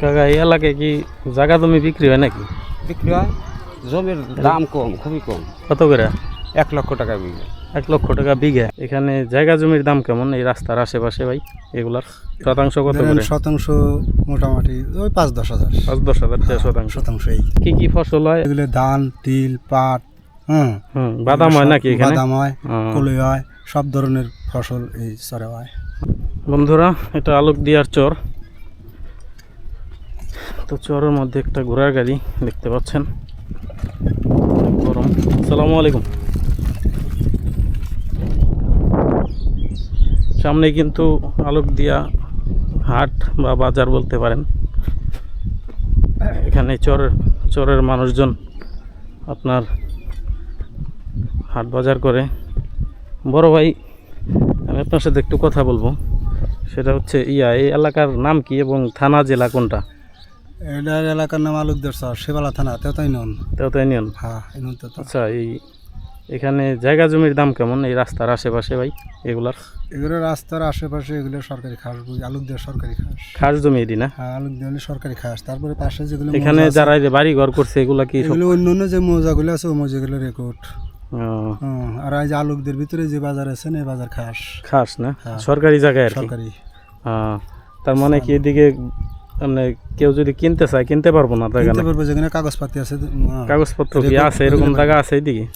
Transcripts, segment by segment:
কাকা এই এলাকায় কি জায়গা জমি বিক্রি হয় নাকি? বিক্রি হয়। জমির দাম কম খুবই কম। কত করে? এক লক্ষ টাকা বিঘা। এক লক্ষ টাকা বিঘা। এখানে জায়গা জমির দাম কেমন এই রাস্তার আশেপাশে ভাই এগুলার? শতাংশ কত করে? শতাংশ মোটামুটি ওই পাঁচ দশ হাজার। পাঁচ দশ হাজার শতাংশ। শতাংশ এই। কি কি ফসল হয়? এগুলো ধান তিল পাট হুম হুম বাদাম হয় নাকি এখানে? বাদাম হয়। কলই হয় সব ধরনের ফসল এই চরে হয়। বন্ধুরা এটা আলোক দিয়ার চর। তো চরের মধ্যে একটা ঘোড়ার গাড়ি দেখতে পাচ্ছেন। গরম। আসসালামু আলাইকুম। সামনে কিন্তু আলোক দিয়া হাট বা বাজার বলতে পারেন। এখানে চর চরের মানুষজন আপনার হাট বাজার করে। বড় ভাই, আমি আপনার সাথে একটু কথা বলব। সেটা হচ্ছে ইয়া, এই এলাকার নাম কি এবং থানা, জেলা কোনটা? এটার এলাকার নাম আলুকদের চর শিবালা থানা তেতাই নন তেও তো ইউনিয়ন হ্যাঁ নন আচ্ছা এই এখানে জায়গা জমির দাম কেমন? এই রাস্তার আশেপাশে ভাই এগুলার? এগুলো রাস্তার আশেপাশে এগুলো সরকারি খাস আলুকদের সরকারি খাস। খাস জমি এটি না? হ্যাঁ আলুকদের সরকারি খাস। তারপরে পাশে যেগুলো এখানে যারা এই যে বাড়ি ঘর করছে এগুলা কি এগুলো অন্য অন্য যে মৌজাগুলো আছে ওই মৌজাগুলো রেকর্ড আর এই যে আলুকদের ভিতরে যে বাজার আছে না বাজার খাস। খাস না? হ্যাঁ। সরকারি জায়গায় সরকারি। হ্যাঁ। তার মানে কি এদিকে মানে কেউ যদি কিনতে চায় কিনতে পারব না জায়গা কিনতে পারব যেখানে কাগজপাতি আছে হ্যাঁ। কাগজপত্র কি আছে? এরকম জায়গা আছে এদিকে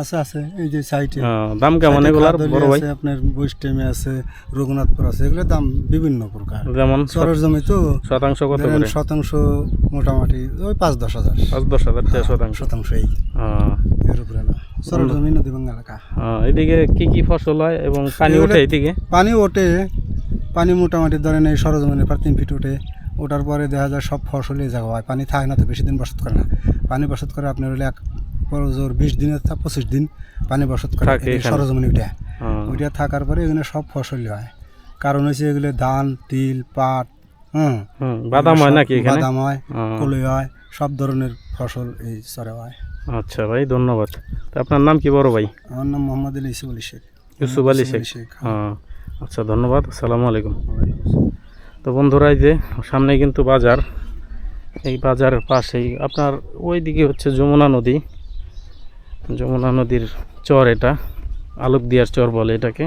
আছে আছে এই যে সাইটে। দাম কেমন এগুলার বড় ভাই? আপনার বৈষ্টেমে আছে রঘুনাথপুর আছে এগুলোর দাম বিভিন্ন প্রকার। যেমন চরের জমি তো শতাংশ কত করে? শতাংশ মোটামুটি ওই পাঁচ দশ হাজার। পাঁচ দশ হাজার টাকা শতাংশ শতাংশ। এই হ্যাঁ। এর উপরে না। চরের জমি নদীভাঙ্গা এলাকা। হ্যাঁ, এদিকে কি কি ফসল হয় এবং পানি ওঠে এদিকে? পানি ওঠে পানি মোটামুটি ধরেন এই সরজমিনের পর তিন ফিট ওঠে। ওঠার পরে দেখা যায় সব ফসলই জায়গা হয়। পানি থাকে না তো বেশি দিন বসত করে না। পানি বসত করে আপনার হলে এক জোর বিশ দিনের তা পঁচিশ দিন পানি বসত করে। সরজমিনে উঠে। হ্যাঁ, ওইটা থাকার পরে এখানে সব ফসলই হয়। কারণ হচ্ছে এগুলো ধান তিল পাট হুম? বাদাম হয় নাকি বাদাম হয় কলই হয় সব ধরনের ফসল এই চরে হয়। আচ্ছা ভাই ধন্যবাদ। আপনার নাম কি বড় ভাই? আমার নাম মোহাম্মদ আলী ইসুফ আলী শেখ। ইউসুফ আলী শেখ। হ্যাঁ। আচ্ছা ধন্যবাদ। আসসালামু আলাইকুম। তো বন্ধুরা, এই যে সামনে কিন্তু বাজার। এই বাজারের পাশেই আপনার ওই দিকে হচ্ছে যমুনা নদী। যমুনা নদীর চর এটা আলোক দিয়ার চর বলে এটাকে।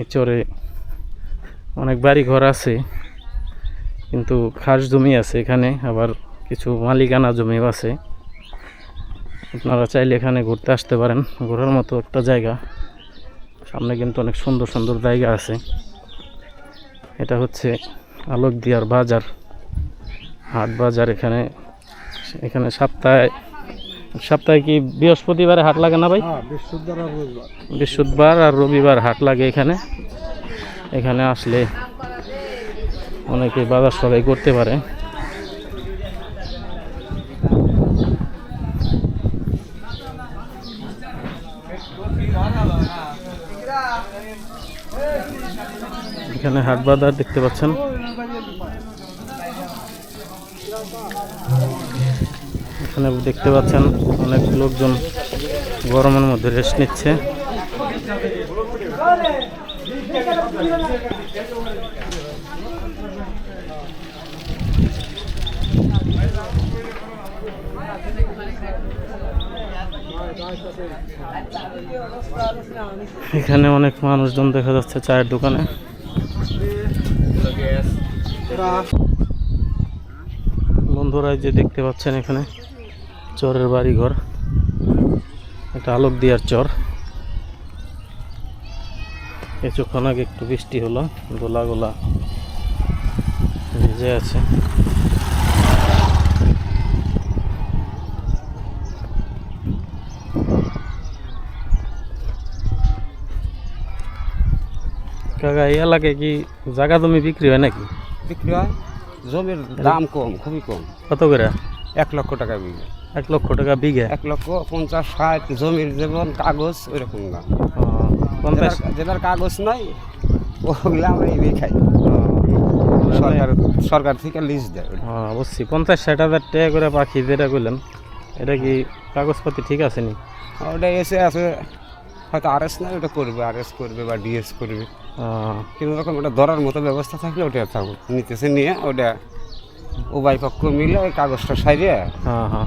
এই চরে অনেক বাড়ি ঘর আছে, কিন্তু খাস জমি আছে এখানে, আবার কিছু মালিকানা জমিও আছে। আপনারা চাইলে এখানে ঘুরতে আসতে পারেন, ঘোরার মতো একটা জায়গা। সামনে কিন্তু অনেক সুন্দর সুন্দর জায়গা আছে। এটা হচ্ছে আলোক দিয়ার বাজার হাট বাজার এখানে। এখানে সপ্তাহে সপ্তাহে কি বৃহস্পতিবারে হাট লাগে না ভাই? হ্যাঁ বৃহস্পতিবার আর বৃহস্পতিবার আর রবিবার হাট লাগে এখানে। এখানে আসলে অনেকে বাজার সবাই করতে পারে। এখানে হাট বাজার দেখতে পাচ্ছেন। এখানে দেখতে পাচ্ছেন অনেক লোকজন গরমের মধ্যে রেস্ট নিচ্ছে। এখানে অনেক মানুষজন দেখা যাচ্ছে চায়ের দোকানে। বন্ধুরা যে দেখতে পাচ্ছেন এখানে চরের বাড়ি ঘর একটা আলোক দিয়ার চর কিছুক্ষণ আগে একটু বৃষ্টি হলো গোলা গোলা ভিজে আছে। কাকা এই এলাকায় কি জায়গা জমি বিক্রি হয় নাকি? বিক্রি হয়। জমির দাম কম খুবই কম। কত করে? এক লক্ষ টাকা বিঘা। এক লক্ষ টাকা বিঘা? এক লক্ষ পঞ্চাশ ষাট জমির যেমন কাগজ ওইরকম দাম। পঞ্চাশ। যেটার- কাগজ নাই ওগুলো আমরা এমনি খাই। সরকার সরকার থেকে লিজ দেয় হ্যাঁ অবশ্যই। পঞ্চাশ ষাট হাজার টাকা করে পাখি যেটা করলেন এটা কি কাগজপত্র ঠিক আছে নি? ওটা এসে আছে হয়তো আরএস না ওটা করবে আরএস করবে বা ডিএস করবে। আহ, কোনো রকম ওটা ধরার মতো ব্যবস্থা থাকলে ওটা থাকুক। নিতেছে নিয়ে ওটা উভয় পক্ষ মিলে ওই কাগজটা সারিয়ে হ্যাঁ হ্যাঁ।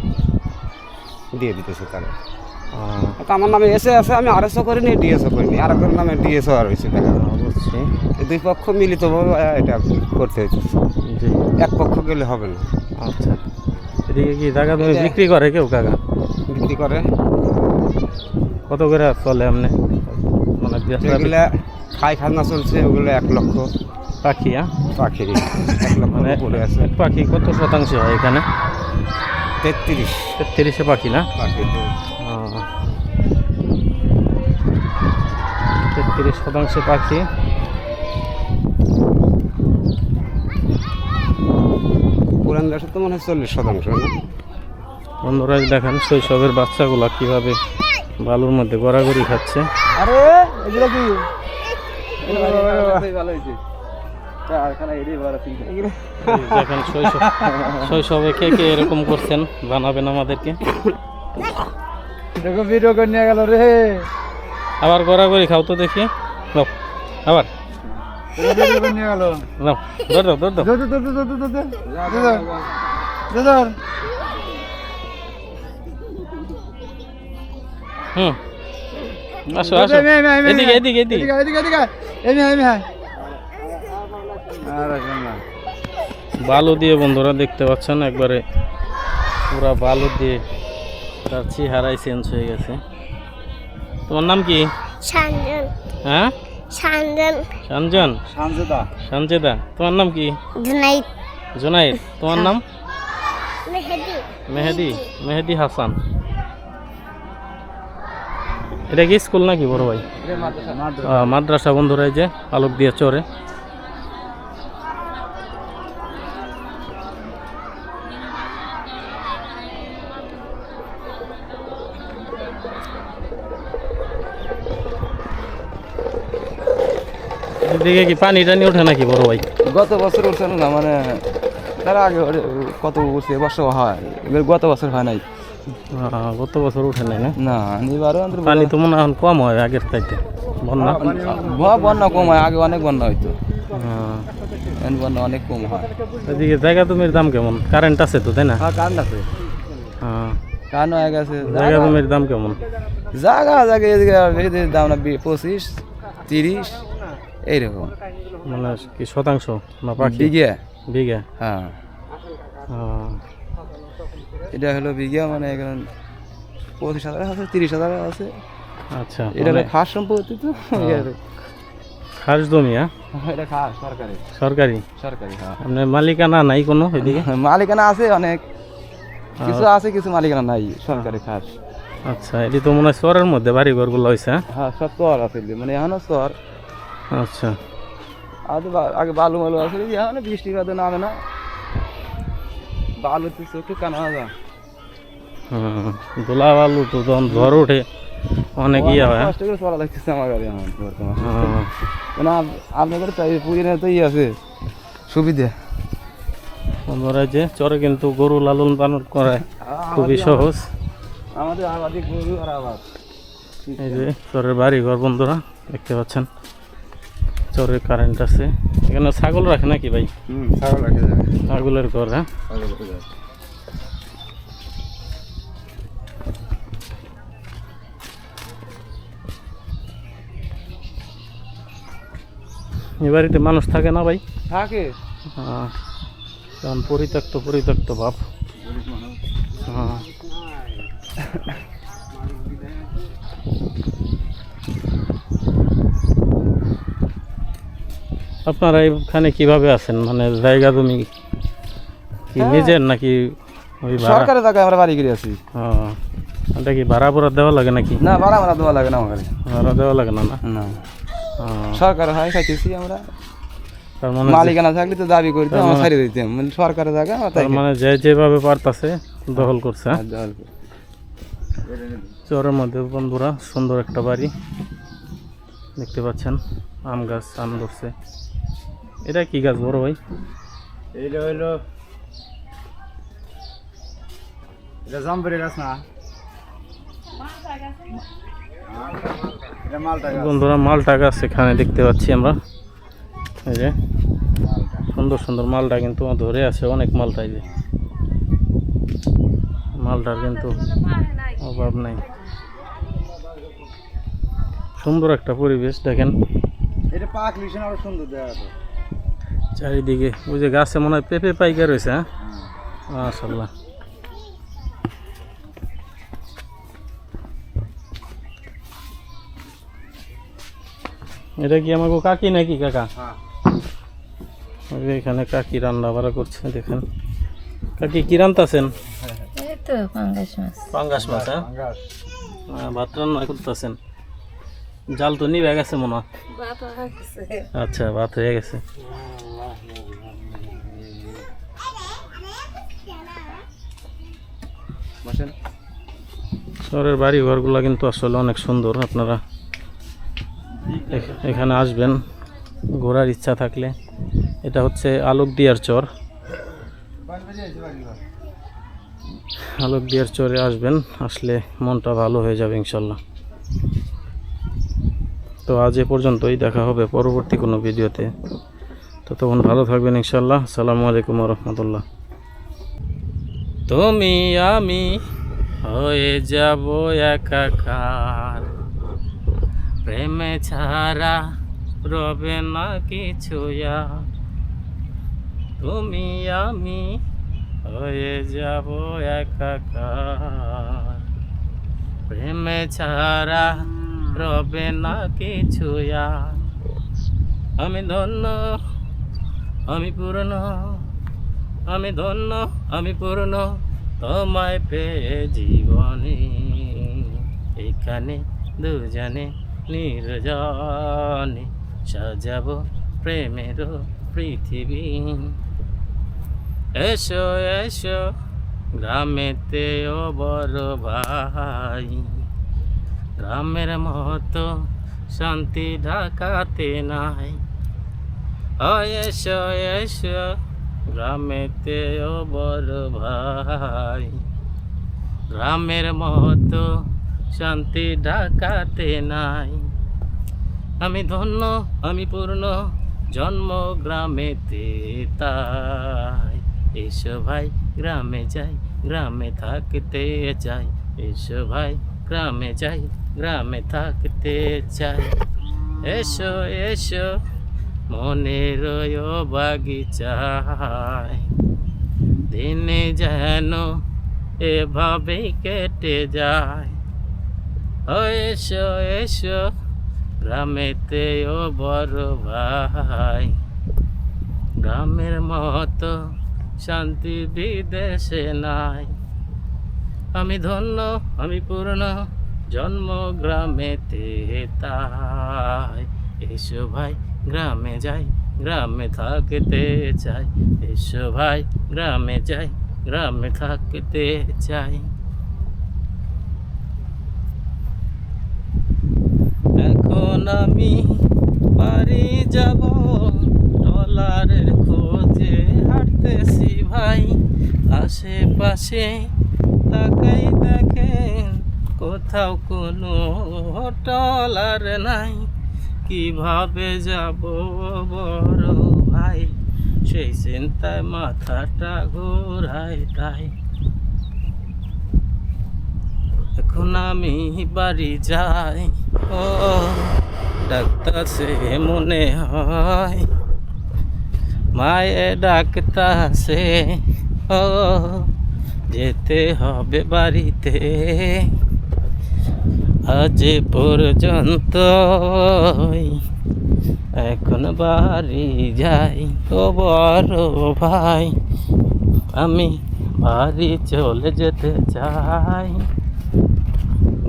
দিয়ে দিতেছে তারা। তো আমার নামে এসে আছে আমি আরএসও করিনি ডিএসও করিনি। আর একজনের নামে ডিএসও আর হয়েছে দেখা। বুঝছি। দুই পক্ষ মিলিতভাবে এটা করতে হয়েছে এক পক্ষ গেলে হবে না। আচ্ছা। এদিকে কি জায়গা বিক্রি করে কেউ কাকা? বিক্রি করে। কত করে চলে আপনি? মানে যেগুলা খাই খাজনা চলছে ওগুলো এক লক্ষ। পাখি হ্যাঁ? পাখি এক লক্ষ মানে পড়ে আছে। পাখি কত শতাংশ হয় এখানে? তেত্রিশ। তেত্রিশে পাখি না? পাখি তেত্রিশ শতাংশ পাখি। পুরান দেশে তো মনে হয় চল্লিশ শতাংশ না? বন্ধুরা দেখেন শৈশবের বাচ্চাগুলা কীভাবে বালুর মধ্যে গড়াগড়ি খাচ্ছে আরে এগুলো কি দেখেন শৈশব শৈশবে কে কে এরকম করছেন জানাবেন আমাদেরকে দেখো ভিডিও করে নিয়ে গেল রে আবার গড়াগড়ি খাও তো দেখি আবার ধর হুম। আসো আসো। এদিকে এদিকে এদিকে। এদিকে এদিকে এদিকে। এমি এমি হ্যাঁ আরে বালু দিয়ে বন্ধুরা দেখতে পাচ্ছেন একবারে পুরা বালু দিয়ে তার চেহারাই চেঞ্জ হয়ে গেছে। তোমার নাম কি? সানজন। হ্যাঁ? সানজন। সঞ্জন শান্তদা সঞ্জেদা তোমার নাম কি? জুনাইদ। জুনাইদ। তোমার নাম? মেহেদি। মেহেদি। মেহেদি হাসান। এটা কি স্কুল নাকি বড় ভাই? মাদ্রাসা। বন্ধুরা এই যে আলোক দিয়ে চরে এদিকে কি পানি টানি ওঠে নাকি বড় ভাই? গত বছর উঠছে না মানে তার আগে কত উঠছে এবছর হয় এবার গত বছর হয় নাই। গত বছর উঠে নাই না? না এবারও পানি তো মনে হয় কম হয় আগের চাইতে। বন্যা? বন্যা কম হয় আগে অনেক বন্যা হইতো। বন্যা অনেক কম হয়। এদিকে জায়গা তুমির দাম কেমন? কারেন্ট আছে তো তাই না? হ্যাঁ কান আছে। হ্যাঁ কান হয়ে গেছে জায়গা তুমির দাম কেমন? জায়গা জায়গা এদিকে এদিকে দাম না পঁচিশ তিরিশ এইরকম। মানে কি শতাংশ না বিঘে। বিঘা? হ্যাঁ। এটা হলো বিঘা মানে এখন পঁচিশ হাজার আছে তিরিশ হাজার আছে। আচ্ছা এটা হলো মানে খাস সম্পত্তি তো খাস জমি হ্যাঁ? এটা খাস সরকারি। সরকারি? সরকারি হ্যাঁ। মালিকানা নাই কোনো এদিকে? মালিকানা আছে অনেক। কিছু আছে কিছু মালিকানা নাই সরকারি খাস। আচ্ছা এটি তো মনে হয় চরের মধ্যে বাড়ি ঘরগুলো হয়েছে হ্যাঁ? হ্যাঁ সব চর আছে। মানে এখনও চর আচ্ছা। আগে বালু মালু আছে এখন বৃষ্টি বাদে নামে না। বালু তো চোখে কানা যায় দোলা বালু তো যখন ঝড় ওঠে অনেক ইয়ে হয় হ্যাঁ? কষ্ট করে চলা লাগতেছে আমার গাড়ি এখন বর্তমানে। মানে আপনাদের তো ইয়ে আছে সুবিধা? বন্ধুরা যে চরে কিন্তু গরু লালন পালন করায় খুবই সহজ। আমাদের আবাদি গরু আর আবাদ। এই যে চরের বাড়ি ঘর বন্ধুরা দেখতে পাচ্ছেন। চরে কারেন্ট আছে। এখানে ছাগল রাখে নাকি ভাই? ছাগল রাখে ছাগলের ঘর হ্যাঁ? এ বাড়িতে মানুষ থাকে না ভাই? থাকে। আহ, কারণ পরিত্যক্ত পরিত্যক্ত ভাব হ্যাঁ। আপনারা এখানে কীভাবে আছেন? মানে জায়গা জমি কি নিজের নাকি ওই সরকারের জায়গায় আমরা বাড়ি করে আছি। ও, এটা কি ভাড়া পড়া দেওয়া লাগে নাকি? না ভাড়া ভাড়া দেওয়া লাগে না আমার ভাড়া দেওয়া লাগে না না? সরকার হয় খাইতেছি আমরা। তার মানে মালিকানা থাকলে তো দাবি করতে আমার ছাড়িয়ে দিতাম। মানে সরকারের জায়গা তার মানে যে যেভাবে পারতাছে দখল করছে। হ্যাঁ? চরের মধ্যে বন্ধুরা সুন্দর একটা বাড়ি। দেখতে পাচ্ছেন আম গাছ আম ধরছে। এটা কি গাছ বড় ভাই? এইটা হইল এটা জামবেরি গাছ না? বন্ধুরা মালটা গাছ এখানে দেখতে পাচ্ছি আমরা। এই যে সুন্দর সুন্দর মালটা কিন্তু ধরে আছে অনেক মালটা এই যে। মালটার কিন্তু অভাব নাই। সুন্দর একটা পরিবেশ দেখেন। এটা পাক লিশন আরও সুন্দর দেখা চারিদিকে। ওই যে গাছে মনে হয় পেঁপে পাইকা রয়েছে হ্যাঁ? মাশাল্লাহ এটা কি আমাকে কাকি নাকি কাকা? হ্যাঁ। এখানে কাকি রান্না বাড়া করছে দেখেন। কাকি কি রান্তাছেন? পাঙ্গাস মাছ। হ্যাঁ ভাত রান্না করতেছেন। জাল তো নিবে গেছে মনে হয়। আচ্ছা ভাত হয়ে গেছে। বসেন। শহরের বাড়ি ঘরগুলো কিন্তু আসলে অনেক সুন্দর আপনারা এখানে আসবেন ঘোরার ইচ্ছা থাকলে। এটা হচ্ছে আলোক দিয়ার চর। আলোক দিয়ার চরে আসবেন আসলে মনটা ভালো হয়ে যাবে ইনশাল্লাহ। তো আজ এ পর্যন্তই, দেখা হবে পরবর্তী কোনো ভিডিওতে। তো তখন ভালো থাকবেন ইনশাল্লাহ সালামু আলাইকুম রহমতুল্লাহ তুমি আমি হয়ে যাব একাকার। প্রেমে ছাড়া রবে না কিছু তুমি আমি হয়ে যাব একাকার। প্রেমে ছাড়া রবে না কিছু আমি ধন্য, আমি পূর্ণ, আমি ধন্য, আমি পূর্ণ তোমায় পেয়ে জীবনে। এখানে দুজনে নির্জনে সাজাবো প্রেমের পৃথিবী। এসো এসো গ্রামেতেও বড় ভাই। গ্রামের মতো শান্তি ঢাকাতে নাই। এসো এসো গ্রামেতেও বড় ভাই। গ্রামের মতো শান্তি ঢাকাতে নাই। আমি ধন্য, আমি পূর্ণ, জন্ম গ্রামেতে তাই। এসো ভাই, গ্রামে যাই, গ্রামে থাকতে চাই। এসো ভাই, গ্রামে যাই। গ্রামে থাকতে চাই। এসো এসো, মনের বাগিচায় দিনে যেন এভাবেই কেটে যায়। ও এসো এসো, গ্রামেতে ও বড় ভাই। গ্রামের মতো শান্তি বিদেশে নাই। আমি ধন্য, আমি পূর্ণ জন্ম গ্রামেতে তাই এসো ভাই গ্রামে যাই, গ্রামে থাকতে চাই। এসো ভাই গ্রামে যাই, গ্রামে থাকতে চাই। এখন আমি বাড়ি যাব ডলারের খোঁজে হাঁটতেছি ভাই। আশেপাশে তাকাই দেখেন কোথাও কোনো ডলার নাই। কীভাবে যাব বড় ভাই? সেই চিন্তায় মাথাটা ঘোরায় তাই এখন আমি বাড়ি যাই। ও, ডাক্তার সে মনে হয়। মায়ে ডাক্তার সে ও, যেতে হবে বাড়িতে। আজ পর্যন্ত এখন বাড়ি যাই, ও বড় ভাই, আমি বাড়ি চলে যেতে চাই।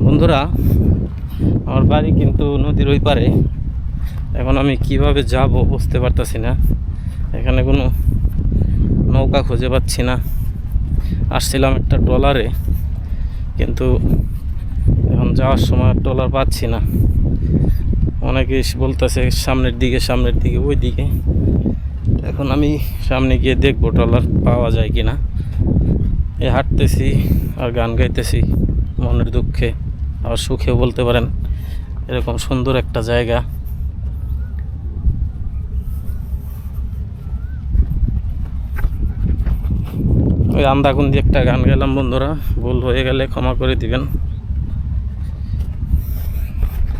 বন্ধুরা, আমার বাড়ি কিন্তু নদীর ওই পারে। এখন আমি কীভাবে যাব বুঝতে পারতাছি না। এখানে কোনো নৌকা খুঁজে পাচ্ছি না। আসছিলাম একটা ট্রলারে, কিন্তু এখন যাওয়ার সময় ট্রলার পাচ্ছি না। অনেকে বলতেছে, সামনের দিকে সামনের দিকে ওই দিকে এখন আমি সামনে গিয়ে দেখব ট্রলার পাওয়া যায় কি না এই হাঁটতেছি আর গান গাইতেছি, মনের দুঃখে আবার সুখেও বলতে পারেন, এরকম সুন্দর একটা জায়গা। ওই আন্দাকুন্দি একটা গান গেলাম বন্ধুরা, ভুল হয়ে গেলে ক্ষমা করে দিবেন।